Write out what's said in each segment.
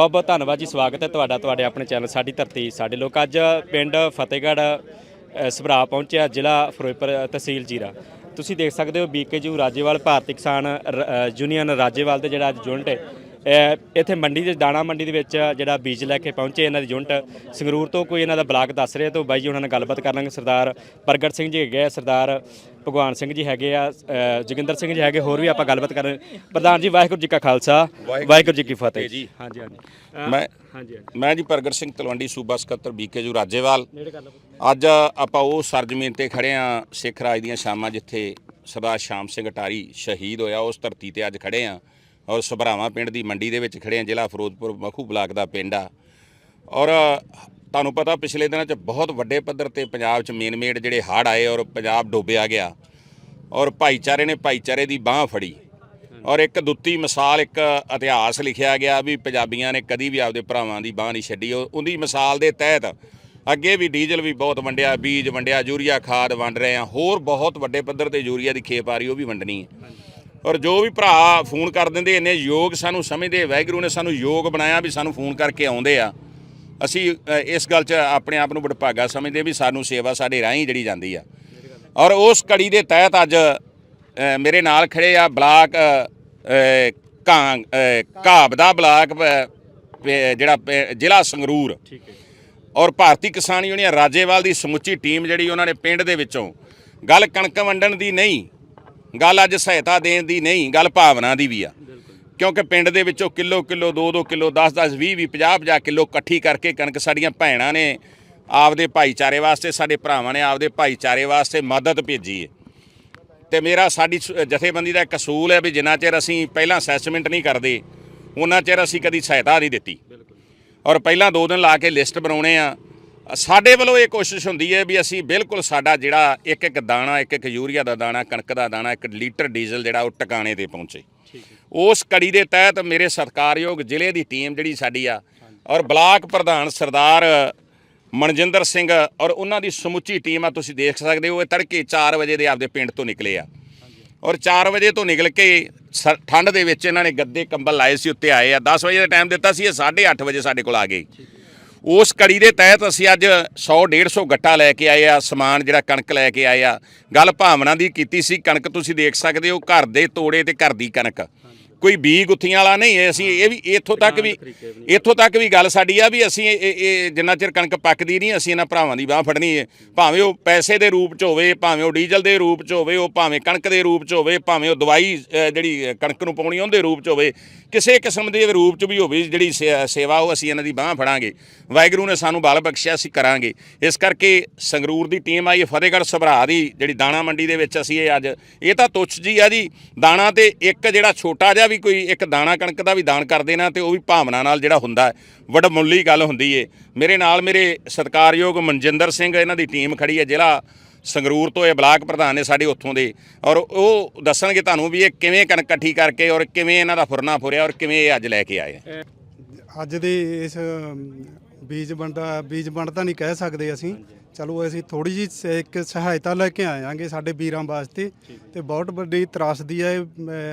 ਬਹੁਤ ਬਹੁਤ ਧੰਨਵਾਦ ਜੀ, ਸਵਾਗਤ ਹੈ ਤੁਹਾਡਾ, ਤੁਹਾਡੇ ਆਪਣੇ ਚੈਨਲ ਸਾਡੀ ਧਰਤੀ, ਸਾਡੇ ਲੋਕ ਅੱਜ ਪਿੰਡ ਫਤਿਹਗੜ੍ਹ ਸਭਰਾ ਪਹੁੰਚਿਆ ਜ਼ਿਲ੍ਹਾ ਫਿਰੋਜ਼ਪੁਰ ਤਹਿਸੀਲ ਜੀਰਾ। ਤੁਸੀਂ ਦੇਖ ਸਕਦੇ ਹੋ ਬੀਕੇਯੂ ਰਾਜੇਵਾਲ, ਭਾਰਤੀ ਕਿਸਾਨ ਰ- ਯੂਨੀਅਨ ਰਾਜੇਵਾਲ ਦੇ ਜਿਹੜਾ ਅੱਜ ਯੂਨਿਟ ਹੈ ਇੱਥੇ ਮੰਡੀ ਦੇ ਦਾਣਾ ਮੰਡੀ ਦੇ ਵਿੱਚ ਜਿਹੜਾ ਬੀਜ ਲੈ ਕੇ ਪਹੁੰਚੇ ਇਹਨਾਂ ਦੀ ਯੂਨਿਟ ਸੰਗਰੂਰ ਤੋਂ ਕੋਈ ਇਹਨਾਂ ਦਾ ਬਲਾਕ ਦੱਸ ਰਿਹਾ ਤਾਂ ਬਾਈ ਜੀ ਉਹਨਾਂ ਨਾਲ ਗੱਲਬਾਤ ਕਰ ਲਾਂਗੇ। ਸਰਦਾਰ ਪ੍ਰਗਟ ਸਿੰਘ ਜੀ ਹੈਗੇ ਆ ਸਰਦਾਰ ਭਗਵਾਨ ਸਿੰਘ ਜੀ ਹੈਗੇ ਆ ਜੋਗਿੰਦਰ ਸਿੰਘ ਜੀ ਹੈਗੇ ਹੋਰ ਵੀ ਆਪਾਂ ਗੱਲਬਾਤ ਕਰਾਂ ਪ੍ਰਧਾਨ ਜੀ ਵਾਹਿਗੁਰੂ ਜੀ ਕਾ ਖਾਲਸਾ ਵਾਹਿਗੁਰੂ ਜੀ ਕੀ ਫਤਿਹ ਜੀ। ਹਾਂਜੀ ਹਾਂਜੀ। ਮੈਂ ਹਾਂਜੀ ਹਾਂਜੀ। ਮੈਂ ਜੀ ਪ੍ਰਗਟ ਸਿੰਘ ਤਲਵੰਡੀ ਸੂਬਾ ਸਕੱਤਰ ਬੀਕੇਜੂ ਰਾਜੇਵਾਲ। ਨੇੜੇ ਗੱਲ ਅੱਜ ਆਪਾਂ ਉਹ ਸਰਜ਼ਮੀਨ ਤੇ ਖੜੇ ਆ ਸਿੱਖ ਰਾਜ ਦੀਆਂ ਸ਼ਾਮਾਂ ਜਿੱਥੇ ਸਰਦਾਰ ਸ਼ਾਮ ਸਿੰਘ ਅਟਾਰੀ ਸ਼ਹੀਦ ਹੋਇਆ ਉਸ ਧਰਤੀ ਤੇ ਅੱਜ ਖੜੇ ਆ ਔਰ ਸਭਰਾਵਾਂ ਪਿੰਡ ਦੀ ਮੰਡੀ ਦੇ ਵਿੱਚ ਖੜੇ ਆ, ਜ਼ਿਲ੍ਹਾ ਫਿਰੋਜ਼ਪੁਰ, ਮਖੂ ਬਲਾਕ ਦਾ ਪਿੰਡ ਆ। ਔਰ ਤੁਹਾਨੂੰ ਪਤਾ ਪਿਛਲੇ ਦਿਨਾਂ 'ਚ ਬਹੁਤ ਵੱਡੇ ਪੱਧਰ ਤੇ ਪੰਜਾਬ 'ਚ ਮੇਨ ਮੇਡ ਜਿਹੜੇ ਹੜ੍ਹ ਆਏ ਔਰ ਪੰਜਾਬ ਡੁੱਬਿਆ ਗਿਆ। ਔਰ ਭਾਈਚਾਰੇ ਨੇ ਭਾਈਚਾਰੇ ਦੀ ਬਾਹ ਫੜੀ। ਔਰ ਇੱਕ ਦੁੱਤੀ ਮਿਸਾਲ, ਇੱਕ ਇਤਿਹਾਸ ਲਿਖਿਆ ਗਿਆ ਵੀ ਪੰਜਾਬੀਆਂ ਨੇ ਕਦੀ ਵੀ ਆਪਦੇ ਭਰਾਵਾਂ ਦੀ ਬਾਹ ਨਹੀਂ ਛੱਡੀ। ਉਹ- ਉਹਦੀ ਮਿਸਾਲ ਦੇ ਤਹਿਤ ਅੱਗੇ ਵੀ ਡੀਜ਼ਲ ਵੀ ਬਹੁਤ ਵੰਡਿਆ, ਬੀਜ ਵੰਡਿਆ, ਯੂਰੀਆ ਖਾਦ ਵੰਡ ਰਹੇ ਆ। ਹੋਰ ਬਹੁਤ ਵੱਡੇ ਪੱਧਰ ਤੇ ਯੂਰੀਆ ਦੀ ਖੇਪ ਆ ਰਹੀ, ਉਹ ਵੀ ਵੰਡਣੀ ਹੈ। ਔਰ ਜੋ ਵੀ ਭਰਾ ਫੋਨ ਕਰ ਦਿੰਦੇ ਇੰਨੇ ਯੋਗ ਸਾਨੂੰ ਸਮਝਦੇ ਵੈਗਰੂ ਨੇ ਸਾਨੂੰ ਯੋਗ ਬਣਾਇਆ ਵੀ ਸਾਨੂੰ ਫੋਨ ਕਰਕੇ ਆਉਂਦੇ ਆ। ਅਸੀਂ ਇਸ ਗੱਲ 'ਚ ਆਪਣੇ ਆਪ ਨੂੰ ਬੜਭਾਗਾ ਸਮਝਦੇ ਵੀ ਸਾਨੂੰ ਸੇਵਾ ਸਾਡੇ ਰਾਹੀਂ ਜਿਹੜੀ ਜਾਂਦੀ ਆ। ਔਰ ਉਸ ਕੜੀ ਦੇ ਤਹਿਤ ਅੱਜ ਮੇਰੇ ਨਾਲ ਖੜੇ ਆ ਬਲਾਕ ਅ, ਅ, ਕਾਂ ਅ, ਘਾਬ ਦਾ ਬਲਾਕ ਜਿਹੜਾ ਜ਼ਿਲ੍ਹਾ ਸੰਗਰੂਰ। ਠੀਕ ਹੈ ਔਰ ਭਾਰਤੀ ਕਿਸਾਨ ਯੂਨੀਅਨ ਰਾਜੇਵਾਲ ਦੀ ਸਮੁੱਚੀ ਟੀਮ ਜਿਹੜੀ ਉਹਨਾਂ ਨੇ ਪਿੰਡ ਦੇ ਵਿੱਚੋਂ ਗੱਲ ਕਣਕ ਵੰਡਣ ਦੀ ਨਹੀਂ ਗੱਲ ਅੱਜ ਸਹਾਇਤਾ ਦੇਣ ਦੀ ਨਹੀਂ, ਗੱਲ ਭਾਵਨਾ ਦੀ ਵੀ ਆ। ਕਿਉਂਕਿ ਪਿੰਡ ਦੇ ਵਿੱਚੋਂ ਕਿਲੋ ਕਿਲੋ 2-2 ਕਿਲੋ 10-10 20-20 50-50 ਕਿਲੋ ਇਕੱਠੀ ਕਰਕੇ ਕਣਕ ਸਾਡੀਆਂ ਭੈਣਾਂ ਨੇ ਆਪਦੇ ਭਾਈਚਾਰੇ ਵਾਸਤੇ, ਸਾਡੇ ਭਰਾਵਾਂ ਨੇ ਆਪਦੇ ਭਾਈਚਾਰੇ ਵਾਸਤੇ ਮਦਦ ਭੇਜੀ ਹੈ ਤੇ ਮੇਰਾ ਸਾਡੀ ਸ- ਜਥੇਬੰਦੀ ਦਾ ਇੱਕ ਅਸੂਲ ਹੈ ਵੀ ਜਿੰਨਾ ਚਿਰ ਅਸੀਂ ਪਹਿਲਾਂ ਅਸੈਸਮੈਂਟ ਨਹੀਂ ਕਰਦੇ ਉਹਨਾਂ ਚਿਰ ਅਸੀਂ ਕਦੀ ਸਹਾਇਤਾ ਨਹੀਂ ਦਿੱਤੀ। ਔਰ ਪਹਿਲਾਂ ਦੋ ਦਿਨ ਲਾ ਕੇ ਲਿਸਟ ਬਣਾਉਣੇ ਆ ਸਾਡੇ ਵੱਲੋਂ ਇਹ ਕੋਸ਼ਿਸ਼ ਹੁੰਦੀ ਹੈ ਵੀ ਅਸੀਂ ਬਿਲਕੁਲ ਸਾਡਾ ਜਿਹੜਾ ਇੱਕ ਇੱਕ ਦਾਣਾ ਇੱਕ ਇੱਕ ਯੂਰੀਆ ਦਾ ਦਾਣਾ ਕਣਕ ਦਾ ਦਾਣਾ ਇੱਕ ਲੀਟਰ ਡੀਜ਼ਲ ਜਿਹੜਾ ਉਹ ਟਿਕਾਣੇ ਤੇ ਪਹੁੰਚੇ। ਉਸ ਕੜੀ ਦੇ ਤਹਿਤ ਮੇਰੇ ਸਤਿਕਾਰਯੋਗ ਜ਼ਿਲ੍ਹੇ ਦੀ ਟੀਮ ਜਿਹੜੀ ਸਾਡੀ ਆ ਔਰ ਬਲਾਕ ਪ੍ਰਧਾਨ ਸਰਦਾਰ ਮਨਜਿੰਦਰ ਸਿੰਘ ਔਰ ਉਹਨਾਂ ਦੀ ਸਮੁੱਚੀ ਟੀਮ ਆ ਤੁਸੀਂ ਦੇਖ ਸਕਦੇ ਹੋ ਇਹ ਤੜਕੇ 4 ਵਜੇ ਦੇ ਆਪਦੇ ਪਿੰਡ ਤੋਂ ਨਿਕਲੇ ਆ। ਔਰ 4 ਵਜੇ ਤੋਂ ਨਿਕਲ ਕੇ ਠੰਡ ਦੇ ਵਿੱਚ ਇਹਨਾਂ ਨੇ ਗੱਦੇ ਕੰਬਲ ਲਾਏ ਸੀ ਉੱਤੇ ਆਏ ਆ। 10 ਵਜੇ ਦਾ ਟਾਈਮ ਦਿੱਤਾ ਸੀ ਇਹ 8:30 ਵਜੇ ਸਾਡੇ ਕੋਲ ਆ ਗਏ। ਉਸ ਕੜੀ ਦੇ ਤਹਿਤ ਅਸੀਂ ਅੱਜ 100 150 ਗੱਟਾ ਲੈ ਕੇ ਆਏ ਆ, ਸਮਾਨ ਜਿਹੜਾ ਕਣਕ ਲੈ ਕੇ ਆਏ ਆ। ਗੱਲ ਭਾਵਨਾ ਦੀ ਕੀਤੀ ਸੀ, ਕਣਕ ਤੁਸੀਂ ਦੇਖ ਸਕਦੇ ਹੋ, ਘਰ ਦੇ ਤੋੜੇ ਤੇ ਘਰ ਦੀ ਕਣਕ। ਕੋਈ ਬੀ ਗੁੱਥੀਆਂ ਵਾਲਾ ਨਹੀਂ ਹੈ ਅਸੀਂ ਇਹ ਵੀ ਇੱਥੋਂ ਤੱਕ ਵੀ ਇੱਥੋਂ ਤੱਕ ਵੀ ਗੱਲ ਸਾਡੀ ਆ ਵੀ ਅਸੀਂ ਇਹ- ਇਹ ਜਿੰਨਾ ਚਿਰ ਕਣਕ ਪੱਕਦੀ ਨਹੀਂ ਅਸੀਂ ਇਹਨਾਂ ਭਰਾਵਾਂ ਦੀ ਬਾਹ ਫੜਨੀ ਹੈ ਭਾਵੇਂ ਉਹ ਪੈਸੇ ਦੇ ਰੂਪ ਚ ਹੋਵੇ ਭਾਵੇਂ ਉਹ ਡੀਜ਼ਲ ਦੇ ਰੂਪ ਚ ਹੋਵੇ ਉਹ ਭਾਵੇਂ ਕਣਕ ਦੇ ਰੂਪ ਚ ਹੋਵੇ ਭਾਵੇਂ ਉਹ ਦਵਾਈ ਜਿਹੜੀ ਕਣਕ ਨੂੰ ਪਾਉਣੀ ਉਹਦੇ ਰੂਪ ਚ ਹੋਵੇ ਕਿਸੇ ਕਿਸਮ ਦੇ ਰੂਪ ਚ ਵੀ ਹੋਵੇ ਜਿਹੜੀ ਸੇਵਾ ਉਹ ਅਸੀਂ ਇਹਨਾਂ ਦੀ ਬਾਹ ਫੜਾਂਗੇ। ਵਾਹਿਗੁਰੂ ਨੇ ਸਾਨੂੰ ਬਲ ਬਖਸ਼ਿਆ ਅਸੀਂ ਕਰਾਂਗੇ। ਇਸ ਕਰਕੇ ਸੰਗਰੂਰ ਦੀ ਟੀਮ ਆਈ ਫਤਿਹਗੜ੍ਹ ਸਭਰਾ ਦੀ ਜਿਹੜੀ ਦਾਣਾ ਮੰਡੀ ਦੇ ਵਿੱਚ ਅਸੀਂ ਇਹ ਅੱਜ ਇਹ ਤਾਂ ਤੁੱਛ ਜੀ ਆ ਜੀ ਦਾਣਾ ਤੇ ਇੱਕ ਜਿਹੜਾ ਛੋਟਾ ਜਿਹਾ ਵੀ ਕੋਈ ਇੱਕ ਦਾਣਾ ਕਣਕ ਦਾ ਵੀ ਦਾਨ ਕਰ ਦੇਣਾ ਤੇ ਉਹ ਵੀ ਭਾਵਨਾ ਨਾਲ ਜਿਹੜਾ ਹੁੰਦਾ ਹੈ, ਵਡਮੁੱਲੀ ਗੱਲ ਹੁੰਦੀ ਏ। ਮੇਰੇ ਨਾਲ ਮੇਰੇ ਸਤਿਕਾਰਯੋਗ ਮਨਜਿੰਦਰ ਸਿੰਘ ਇਹਨਾਂ ਦੀ ਟੀਮ ਖੜੀ ਹੈ ਜ਼ਿਲ੍ਹਾ ਸੰਗਰੂਰ ਤੋਂ ਇਹ ਬਲਾਕ ਪ੍ਰਧਾਨ ਨੇ ਸਾਡੇ ਉੱਥੋਂ ਦੇ। ਔਰ ਉਹ ਦੱਸਣਗੇ ਤੁਹਾਨੂੰ ਵੀ ਇਹ ਕਿਵੇਂ ਕਣਕ ਇਕੱਠੀ ਕਰਕੇ ਔਰ ਕਿਵੇਂ ਇਹਨਾਂ ਦਾ ਫੁਰਨਾ ਫੁਰਿਆ ਔਰ ਕਿਵੇਂ ਇਹ ਅੱਜ ਲੈ ਕੇ ਆਏ ਅੱਜ ਦੇ ਇਸ ਬੀਜ ਵੰਡਾ ਬੀਜ ਵੰਡ ਤਾਂ ਨਹੀਂ ਕਹਿ ਸਕਦੇ ਅਸੀਂ। ਚਲੋ ਅਸੀਂ ਥੋੜੀ ਜੀ ਇੱਕ ਸਹਾਇਤਾ ਲੈ ਕੇ ਆਏ ਆਂਗੇ ਸਾਡੇ ਵੀਰਾਂ ਵਾਸਤੇ ਤੇ ਬਹੁਤ ਵੱਡੀ ਤਰਾਸਦੀ ਹੈ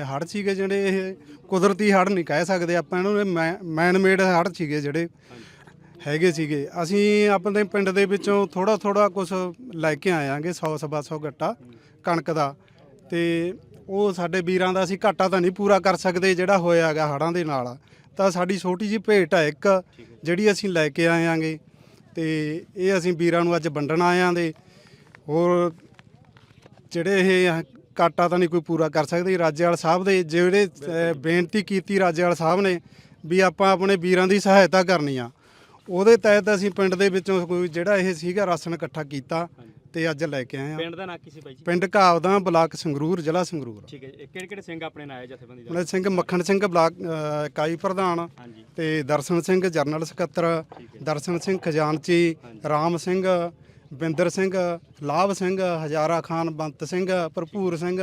ਹੜ ਸੀਗੇ ਜਿਹੜੇ ਇਹ ਕੁਦਰਤੀ ਹੜ ਨਹੀਂ ਕਹਿ ਸਕਦੇ ਆਪਾਂ ਇਹਨੂੰ ਮੈਨ ਮੇਡ ਹੜ ਸੀਗੇ ਜਿਹੜੇ ਹੈਗੇ ਸੀਗੇ। ਅਸੀਂ ਆਪਣੇ ਪਿੰਡ ਦੇ ਵਿੱਚੋਂ ਥੋੜਾ ਥੋੜਾ ਕੁਝ ਲੈ ਕੇ ਆਏ ਆਂਗੇ 100 ਸਵਾ 100 ਗੱਟਾ ਕਣਕ ਦਾ। ਤੇ ਉਹ ਸਾਡੇ ਵੀਰਾਂ ਦਾ ਅਸੀਂ ਘਾਟਾ ਤਾਂ ਨਹੀਂ ਪੂਰਾ ਕਰ ਸਕਦੇ ਜਿਹੜਾ ਹੋਇਆ ਹੈਗਾ ਹੜਾਂ ਦੇ ਨਾਲ। ਤਾਂ ਸਾਡੀ ਛੋਟੀ ਜੀ ਭੇਟ ਹੈ ਇੱਕ ਜਿਹੜੀ ਅਸੀਂ ਲੈ ਕੇ ਆਏ ਆਂਗੇ ਤੇ ਇਹ ਅਸੀਂ ਵੀਰਾਂ ਨੂੰ ਅੱਜ ਵੰਡਣ ਆਏ ਦੇ। ਹੋਰ ਜਿਹੜੇ ਇਹ ਘਾਟਾ ਤਾਂ ਨਹੀਂ ਕੋਈ ਪੂਰਾ ਕਰ ਸਕਦੇ ਰਾਜੇਵਾਲ ਸਾਹਿਬ ਦੇ ਜਿਹੜੇ ਅਹ, ਬੇਨਤੀ ਕੀਤੀ ਰਾਜੇਵਾਲ ਸਾਹਿਬ ਨੇ ਵੀ ਆਪਾਂ ਆਪਣੇ ਵੀਰਾਂ ਦੀ ਸਹਾਇਤਾ ਕਰਨੀ ਆ। ਉਹਦੇ ਤਹਿਤ ਅਸੀਂ ਪਿੰਡ ਦੇ ਵਿੱਚੋਂ ਕੋਈ ਜਿਹੜਾ ਇਹ ਸੀਗਾ ਰਾਸ਼ਨ ਇਕੱਠਾ ਕੀਤਾ। ਤੇ ਅੱਜ ਲੈ ਕੇ ਆਏ ਆ। ਪਿੰਡ ਦਾ ਨਾਂ ਕੀ ਸੀ ਬਾਈ ਜੀ? ਪਿੰਡ ਘਾਵਦਾ ਬਲਾਕ ਸੰਗਰੂਰ ਜ਼ਿਲ੍ਹਾ ਸੰਗਰੂਰ। ਠੀਕ ਹੈ ਕਿਹੜੇ ਕਿਹੜੇ ਸਿੰਘ ਆਪਣੇ ਨਾਲ ਆਏ ਜਥੇਬੰਦੀ ਦਾ? ਮਨਜ ਸਿੰਘ ਮੱਖਣ ਸਿੰਘ ਬਲਾਕ ਇਕਾਈ ਪ੍ਰਧਾਨ ਹਾਂਜੀ। ਤੇ ਦਰਸ਼ਨ ਸਿੰਘ ਜਰਨਲ ਸਕੱਤਰ ਦਰਸ਼ਨ ਸਿੰਘ ਖਜ਼ਾਨਚੀ ਰਾਮ ਸਿੰਘ ਬਿੰਦਰ ਸਿੰਘ ਲਾਭ ਸਿੰਘ ਹਜ਼ਾਰਾ ਖਾਨ ਬੰਤ ਸਿੰਘ ਭਰਪੂਰ ਸਿੰਘ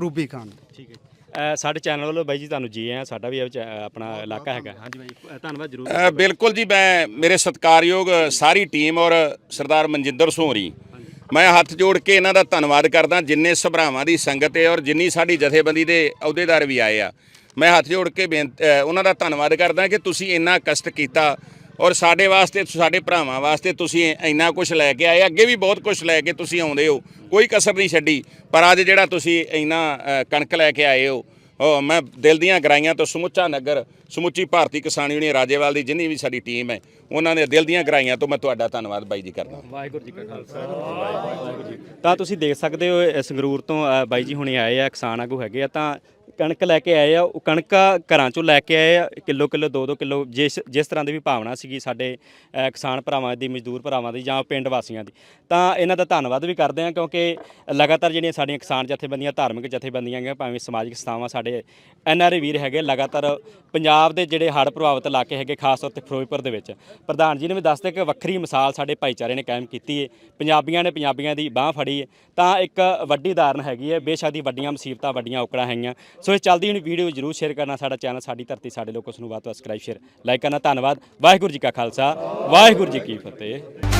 ਰੂਬੀ ਖਾਨ। ਠੀਕ ਹੈ ਅ, ਸਾਡੇ ਚੈਨਲ ਵੱਲੋਂ ਬਾਈ ਜੀ ਤੁਹਾਨੂੰ ਜੀ ਆਇਆਂ ਸਾਡਾ ਵੀ ਇਹ ਅ, ਆਪਣਾ ਇਲਾਕਾ ਹੈਗਾ। ਹਾਂਜੀ ਬਾਈ ਅ, ਧੰਨਵਾਦ ਜਰੂਰ। ਅ, ਬਿਲਕੁਲ ਜੀ ਮੈਂ ਮੇਰੇ ਸਤਿਕਾਰਯੋਗ ਸਾਰੀ ਟੀਮ ਔਰ ਸਰਦਾਰ ਮਨਜਿੰਦਰ ਸੋਹਰੀ ਮੈਂ ਹੱਥ ਜੋੜ ਕੇ ਇਹਨਾਂ ਦਾ ਧੰਨਵਾਦ ਕਰਦਾ, ਜਿੰਨੇ ਸਭਰਾਵਾਂ ਦੀ ਸੰਗਤ ਹੈ ਔਰ ਜਿੰਨੀ ਸਾਡੀ ਜਥੇਬੰਦੀ ਦੇ ਅਹੁਦੇਦਾਰ ਵੀ ਆਏ ਆ। ਮੈਂ ਹੱਥ ਜੋੜ ਕੇ ਬੇਨਤ- ਉਹਨਾਂ ਦਾ ਧੰਨਵਾਦ ਕਰਦਾ ਕਿ ਤੁਸੀਂ ਇੰਨਾ ਕਸ਼ਟ ਕੀਤਾ ਔਰ ਸਾਡੇ ਵਾਸਤੇ, ਸਾਡੇ ਭਰਾਵਾਂ ਵਾਸਤੇ ਤੁਸੀਂ ਇੰਨਾ ਕੁਝ ਲੈ ਕੇ ਆਏ। ਅੱਗੇ ਵੀ ਬਹੁਤ ਕੁਝ ਲੈ ਕੇ ਤੁਸੀਂ ਆਉਂਦੇ ਹੋ। ਕੋਈ ਕਸਰ ਨਹੀਂ ਛੱਡੀ, ਪਰ ਅੱਜ ਜਿਹੜਾ ਤੁਸੀਂ ਇੰਨਾ ਕਣਕ ਲੈ ਕੇ ਆਏ ਹੋ ਮੈਂ ਦਿਲ ਦੀਆਂ ਗਰਾਈਆਂ ਤੋਂ ਸਮੁੱਚਾ ਨਗਰ ਸਮੁੱਚੀ ਭਾਰਤੀ ਕਿਸਾਨ ਯੂਨੀਅਨ ਰਾਜੇਵਾਲ ਦੀ ਜਿੰਨੀ ਵੀ ਸਾਡੀ ਟੀਮ ਹੈ ਉਹਨਾਂ ਦੇ ਦਿਲ ਦੀਆਂ ਗਰਾਈਆਂ ਤੋਂ ਮੈਂ ਤੁਹਾਡਾ ਧੰਨਵਾਦ ਬਾਈ ਜੀ ਕਰਦਾ। ਵਾਹਿਗੁਰੂ ਜੀ ਕਾ ਖਾਲਸਾ। ਵਾਹਿਗੁਰੂ ਜੀ ਤਾਂ ਤੁਸੀਂ ਦੇਖ ਸਕਦੇ ਹੋ ਸੰਗਰੂਰ ਤੋਂ ਬਾਈ ਜੀ ਹੁਣੇ ਆਏ ਆ ਕਿਸਾਨ ਆਗੂ ਹੈਗੇ ਆ ਤਾਂ ਕਣਕ ਲੈ ਕੇ ਆਏ ਆ ਉਹ ਕਣਕ ਘਰਾਂ ਚੋਂ ਲੈ ਕੇ ਆਏ ਆ ਕਿਲੋ ਕਿਲੋ 2-2 ਕਿਲੋ ਜਿਸ ਜਿਸ ਤਰ੍ਹਾਂ ਦੀ ਵੀ ਭਾਵਨਾ ਸੀਗੀ ਸਾਡੇ ਅ, ਕਿਸਾਨ ਭਰਾਵਾਂ ਦੀ ਮਜ਼ਦੂਰ ਭਰਾਵਾਂ ਦੀ ਜਾਂ ਪਿੰਡ ਵਾਸੀਆਂ ਦੀ। ਤਾਂ ਇਹਨਾਂ ਦਾ ਧੰਨਵਾਦ ਵੀ ਕਰਦੇ ਆ ਕਿਉਂਕਿ ਲਗਾਤਾਰ ਜਿਹੜੀਆਂ ਸਾਡੀਆਂ ਕਿਸਾਨ ਜਥੇਬੰਦੀਆਂ ਧਾਰਮਿਕ ਜਥੇਬੰਦੀਆਂ ਹੈਗੀਆਂ ਭਾਵੇਂ ਸਮਾਜਿਕ ਸੰਸਥਾਵਾਂ ਸਾਡੇ ਐਨਆਰਏ ਵੀਰ ਹੈਗੇ ਲਗਾਤਾਰ ਪੰਜਾਬ ਦੇ ਜਿਹੜੇ ਹੜ੍ਹ ਪ੍ਰਭਾਵਿਤ ਇਲਾਕੇ ਹੈਗੇ ਖਾਸ ਤੌਰ ਤੇ ਫਿਰੋਜ਼ਪੁਰ ਦੇ ਵਿੱਚ। ਪ੍ਰਧਾਨ ਜੀ ਨੇ ਵੀ ਦੱਸਦੇ ਕਿ ਵੱਖਰੀ ਮਿਸਾਲ ਸਾਡੇ ਭਾਈਚਾਰੇ ਨੇ ਕਾਇਮ ਕੀਤੀ ਹੈ ਪੰਜਾਬੀਆਂ ਨੇ ਪੰਜਾਬੀਆਂ ਦੀ ਬਾਹ ਫੜੀ ਹੈ ਤਾਂ ਇੱਕ ਵੱਡੀ ਉਦਾਹਰਨ ਹੈਗੀ ਹੈ ਬੇਸ਼ੱਕ ਦੀ ਵੱਡੀਆਂ ਮੁਸੀਬਤਾਂ ਵੱਡੀਆਂ ਔਕੜਾਂ ਹੈਗੀਆਂ। ਸੋ ਸੋ ਇਹ ਚੱਲਦੀ ਹੋਣੀ ਵੀਡੀਓ ਜਰੂਰ ਸ਼ੇਅਰ ਕਰਨਾ ਸਾਡਾ ਚੈਨਲ ਸਾਡੀ ਧਰਤੀ, ਸਾਡੇ ਲੋਕ ਉਸ ਨੂੰ ਵੱਧ ਤੋਂ ਸਬਸਕ੍ਰਾਈਬ ਸ਼ੇਅਰ ਲਾਈਕ ਕਰਨਾ, ਧੰਨਵਾਦ। ਵਾਹਿਗੁਰੂ ਜੀ ਕਾ ਖਾਲਸਾ, ਵਾਹਿਗੁਰੂ ਜੀ ਕੀ ਫਤਿਹ।